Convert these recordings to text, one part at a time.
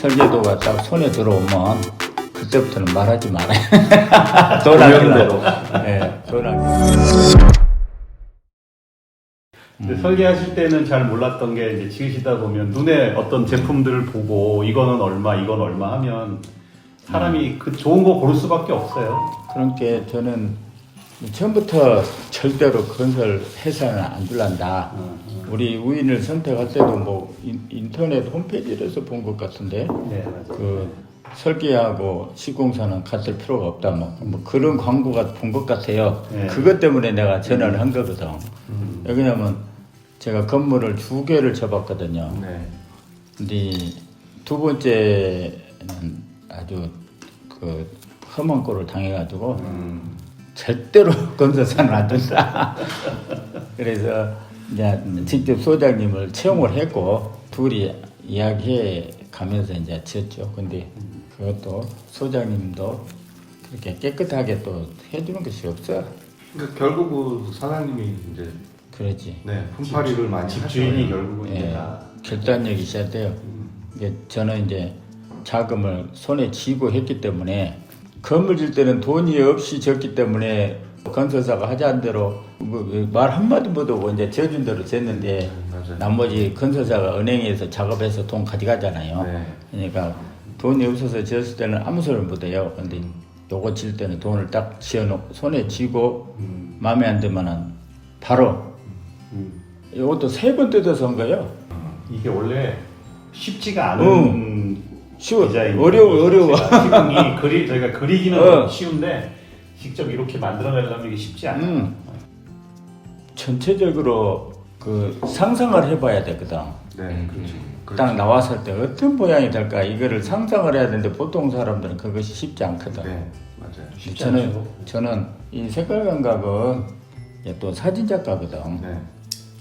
설계도가 딱 손에 들어오면 그때부터는 말하지 말아요. 도난대로. 예, 도난. 근데 설계하실 때는 잘 몰랐던 게 이제 지으시다 보면 눈에 어떤 제품들을 보고 이거는 얼마, 이건 얼마 하면 사람이 그 좋은 거 고를 수밖에 없어요. 그러니까 저는 처음부터 절대로 건설 회사는 안 줄란다. 우리 우인을 선택할 때도 뭐 인- 인터넷 홈페이지에서 본 것 같은데 네. 그 설계하고 시공사는 같을 필요가 없다 뭐, 뭐 그런 광고가 본 것 같아요. 네. 그것 때문에 내가 전화를 한 거거든. 음. 왜냐면 제가 건물을 두 개를 접었거든요. 네. 근데 두 번째는 아주 그 험한 꼴을 당해가지고 음. 절대로 건설사는 안 된다. 그래서 이제 직접 소장님을 채용을 했고 둘이 이야기해 가면서 이제 지었죠. 근데 그것도 소장님도 그렇게 깨끗하게 또 해주는 것이 없어. 그러니까 결국은 사장님이 이제 그러지. 네, 품팔이를 많이 집주인이 하셔요. 결국은 예, 다 결단력이 있어야 돼요. 이게 저는 이제 자금을 손에 쥐고 했기 때문에 건물 질 때는 돈이 없이 졌기 때문에 건설사가 하자는 대로 뭐말 한마디 못 하고 이제 지어준 대로 졌는데 맞아요. 나머지 건설사가 은행에서 작업해서 돈 가져가잖아요. 네. 그러니까 돈이 없어서 지었을 때는 아무 소리 못 해요. 근데 요거 질 때는 돈을 딱 지어놓고 손에 쥐고 음. 마음에 안 들면은 바로 음. 이것도 세 번 뜯어서 한 거예요. 이게 원래 쉽지가 않은 응. 쉬워. 어려워, 어려워. 시공이 그리 저희가 그리기는 어. 쉬운데 직접 이렇게 만들어내려면 이게 쉽지 않아요. 음. 전체적으로 그 상상을 해봐야 되거든. 네, 그렇죠. 딱 나왔을 때 어떤 모양이 될까 이거를 상상을 해야 되는데 보통 사람들은 그것이 쉽지 않거든. 네, 맞아요. 쉽지 저는 않죠. 저는 이 색깔 감각은 또 사진 작가거든. 네.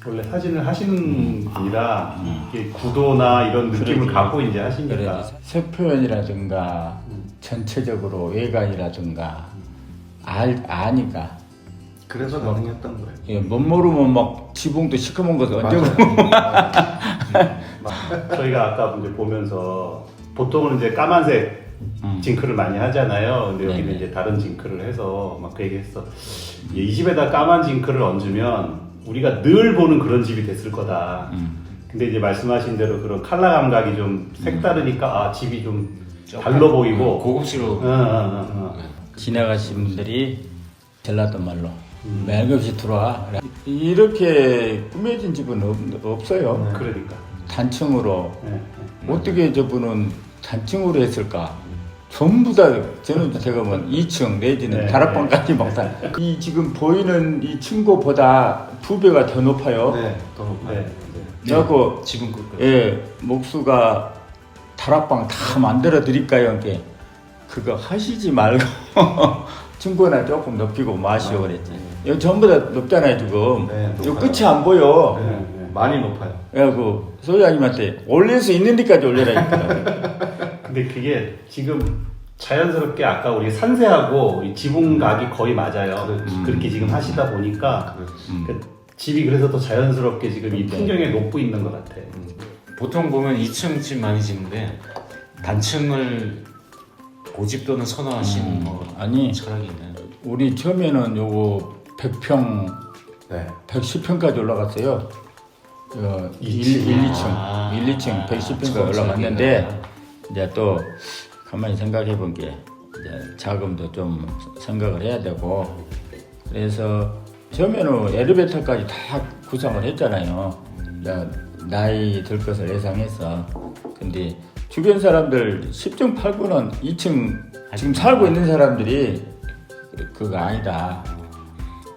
원래 사진을 하시는 분이라 이게 구도나 이런 느낌을 음. 그러지. 갖고 이제 하시니까 그래서 색 표현이라든가 전체적으로 외관이라든가 알 아니까 그래서 가능했던 거예요. 예, 못 모르면 막 지붕도 시커먼 거 언제 맞아요. 저희가 아까 이제 보면서 보통은 이제 까만색 음. 징크를 많이 하잖아요. 근데 여기는 네네. 이제 다른 징크를 해서 막 그 얘기했어. 이 집에다 까만 징크를 얹으면 우리가 늘 보는 그런 집이 됐을 거다. 음. 근데 이제 말씀하신 대로 그런 컬러 감각이 좀 색다르니까 아 집이 좀 달러 보이고 고급지로 어, 어, 어, 어. 지나가신 분들이 전라도 말로 음. 멜급시 들어와 이렇게 꾸며진 집은 없, 없어요 그러니까. 단층으로 네, 네. 어떻게 저분은 단층으로 했을까 전부 다 저는 제가 뭐 2층 내지는 네. 다락방까지 막 다 이 지금 보이는 이 층고보다 두 배가 더 높아요 네, 더 높아요. 네. 그래갖고 지금 그예 목수가 다락방 다 만들어 드릴까요? 이게 그거 하시지 말고 중고나 조금 높이고 마시오 그랬지. 여기 전부 다 높잖아요 지금. 네, 요 높아요. 끝이 안 보여. 네, 네, 많이 높아요. 그래갖고 소장님한테 올릴 수 있는 데까지 올려라니까. 근데 그게 지금 자연스럽게 아까 우리 산세하고 이 지붕각이 거의 맞아요. 그렇지. 그렇게 지금 하시다 보니까. 그 집이 그래서 더 자연스럽게 지금 이 네. 풍경에 녹고 있는 것 같아. 보통 보면 2층 집 많이 짓는데 단층을 고집도는 선호하시는 음, 뭐 아니. 철학이 있는 우리 처음에는 요거 100평, 네. 110평까지 올라갔어요. 어, 1, 1, 2층, 아. 1, 2층 110평까지 아, 올라갔는데 이제 또 가만히 생각해 본 게 이제 자금도 좀 생각을 해야 되고 그래서 처음에는 엘리베이터까지 다 구상을 했잖아요. 이제 나이 들 것을 예상해서 근데 주변 사람들 10층 8구는 2층 지금 살고 있는 사람들이 그거 아니다.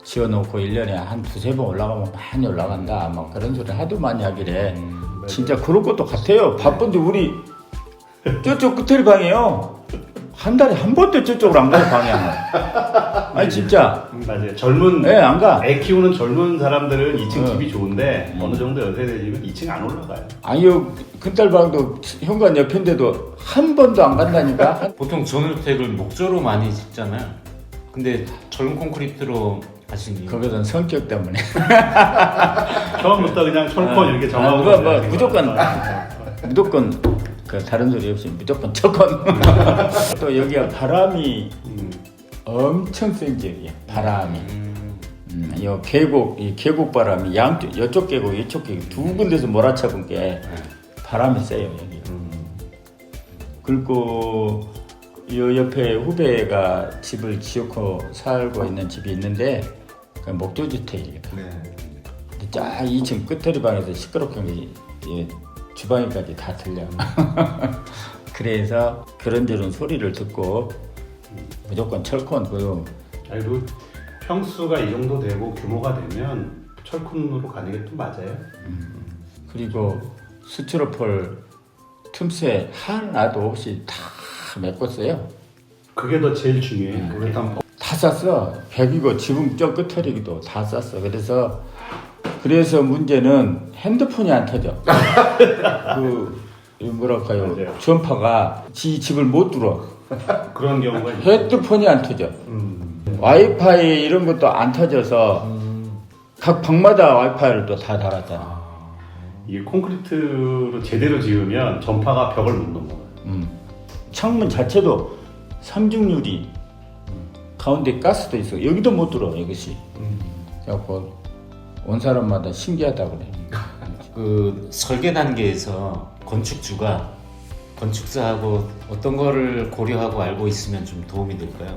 지어놓고 1년에 한 두세 번 올라가면 많이 올라간다. 막 그런 소리 하도 많이 하길래 진짜 그럴 것도 같아요. 바쁜데 우리 저쪽 끝에 방이에요. 한 달에 한 번도 저쪽으로 안 가요 방향을. 아니 진짜. 맞아요. 젊은 예, 안 가. 애 키우는 젊은 사람들은 2층 어. 집이 좋은데 어느 정도 연세 되면 2층 안 올라가요. 아니요 큰딸 방도 현관 옆인데도 한 번도 안 간다니까. 보통 전원주택을 목조로 많이 짓잖아요. 근데 젊은 콘크리트로 하신 이유 그것은 성격 때문에. 처음부터 그냥 철권 이렇게 아, 정하고 뭐, 뭐, 있어요. 무조건 무조건 그 다른 소리 없이 무조건 철권. 또 여기가 바람이 음. 엄청 센 지역이야. 바람이. 음, 음, 이 계곡, 이 계곡 바람이 양쪽, 이쪽 계곡, 이쪽 계곡 두 군데서 몰아쳐본 게 바람이 세요 여기. 그리고 이 옆에 후배가 집을 지어고 살고 있는 집이 있는데 그 목조주택이에요. 네. 쫙 2층 끝터리 방에서 시끄럽게 이 주방에까지 다 들려. 그래서 그런 저런 소리를 듣고 무조건 철권 그 아니 그 평수가 이 정도 되고 규모가 되면 철큰으로 가는 게 또 맞아요. 그리고 스티로폴 틈새 하나도 없이 다 메꿨어요. 그게 더 제일 중요해. 우레탄 다 쌌어. 벽이고 지붕 저 끝터리기도 다 쌌어. 그래서 그래서 문제는 핸드폰이 안 터져. 그이 뭐랄까요 맞아요. 전파가 지 집을 못 들어. 그런 경우가 있- 핸드폰이 안 터져. 음. 와이파이 이런 것도 안 터져서 각 방마다 와이파이를 또 다 달았잖아. 이게 콘크리트로 제대로 지으면 전파가 벽을 못 넘어가요. 음. 창문 자체도 삼중유리 가운데 가스도 있어. 여기도 못 들어 이것이. 그래갖고 온 사람마다 신기하다 그래. 그 설계 단계에서 건축주가 건축사하고 어떤 거를 고려하고 알고 있으면 좀 도움이 될까요?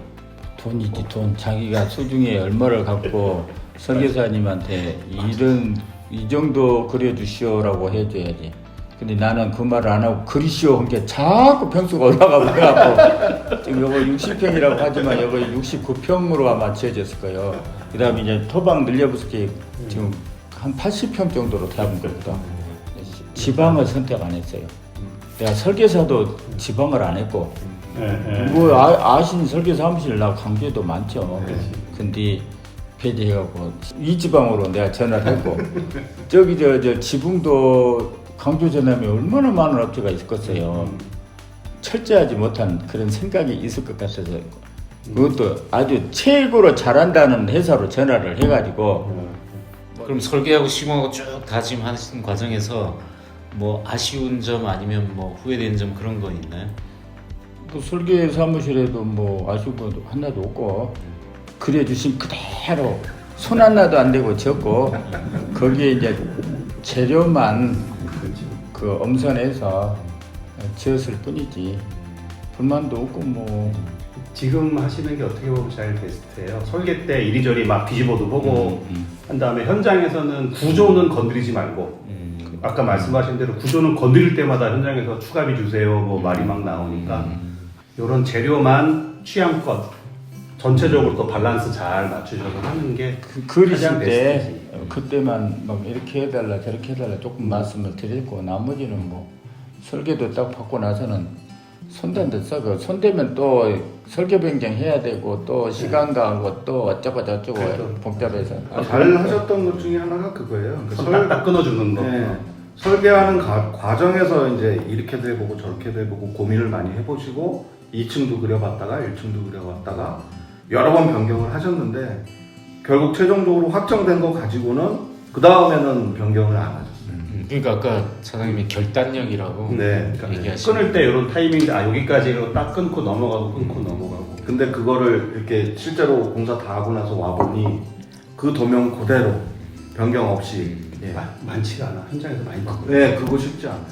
돈이지 돈. 자기가 수중에 얼마를 갖고 설계사님한테 이런 이 정도 그려주시오라고 해줘야지. 근데 나는 그 말을 안 하고 그리시오 한 게 자꾸 평수가 올라가고 그래갖고 지금 요거 60평이라고 하지만 요거 69평으로 아마 지어졌을 거예요. 그 다음에 이제 토방 늘려붙게 지금 한 80평 정도로 잡은 거거든. 지방을 선택 안 했어요. 내가 설계사도 지방을 안 했고. 뭐 아, 아신 설계 사무실 나 강주에도 많죠. 근데 폐지해갖고 이 지방으로 내가 전화를 했고 저기 저, 저 지붕도 강주 전함에 얼마나 많은 업체가 있었겠어요. 철저하지 못한 그런 생각이 있을 것 같아서 그것도 아주 최고로 잘한다는 회사로 전화를 해가지고 그럼 설계하고 시공하고 쭉 다짐하신 과정에서 뭐 아쉬운 점 아니면 뭐 후회된 점 그런 거 있나요? 뭐 설계 사무실에도 뭐 아쉬운 것도 하나도 없고 그려주신 그대로 손 하나도 안 대고 적고 거기에 이제 재료만 그 엄선해서 지었을 뿐이지. 불만도 없고 뭐. 지금 하시는 게 어떻게 보면 제일 베스트예요. 설계 때 이리저리 막 뒤집어도 보고 음, 한 다음에 현장에서는 구조는 건드리지 말고. 음, 아까 말씀하신 대로 구조는 건드릴 때마다 현장에서 추가비 주세요. 뭐 말이 막 나오니까. 이런 재료만 취향껏 전체적으로 또 밸런스 잘 맞추셔서 하는 게 그, 그리실 가장 때 베스트지. 어, 그때만 막 이렇게 해달라 저렇게 해달라 조금 말씀을 드리고 나머지는 뭐 설계도 딱 받고 나서는 손댄데 써그 손대면 또 설계 변경해야 되고 또 시간 가고 또 어쩌고 저쩌고 그렇죠. 복잡해서 아, 잘 하셨던 것 중에 하나가 그거예요. 그 손 설- 딱딱 끊어주는 거. 네. 설계하는 가- 과정에서 이제 이렇게도 해보고 저렇게도 해보고 고민을 많이 해보시고 2층도 그려봤다가 1층도 그려봤다가 여러 번 변경을 하셨는데 결국 최종적으로 확정된 거 가지고는 그 다음에는 변경을 안 하셨어요. 음, 그러니까 아까 사장님이 결단력이라고 네. 그러니까 얘기하시는 끊을 때 이런 타이밍 아 여기까지 이거 딱 끊고 넘어가고 끊고 넘어가고 근데 그거를 이렇게 실제로 공사 다 하고 나서 와 보니 그 도면 그대로 변경 없이 예. 마- 많지가 않아 현장에서 많이 봤고 네, 그거 쉽지 않아요.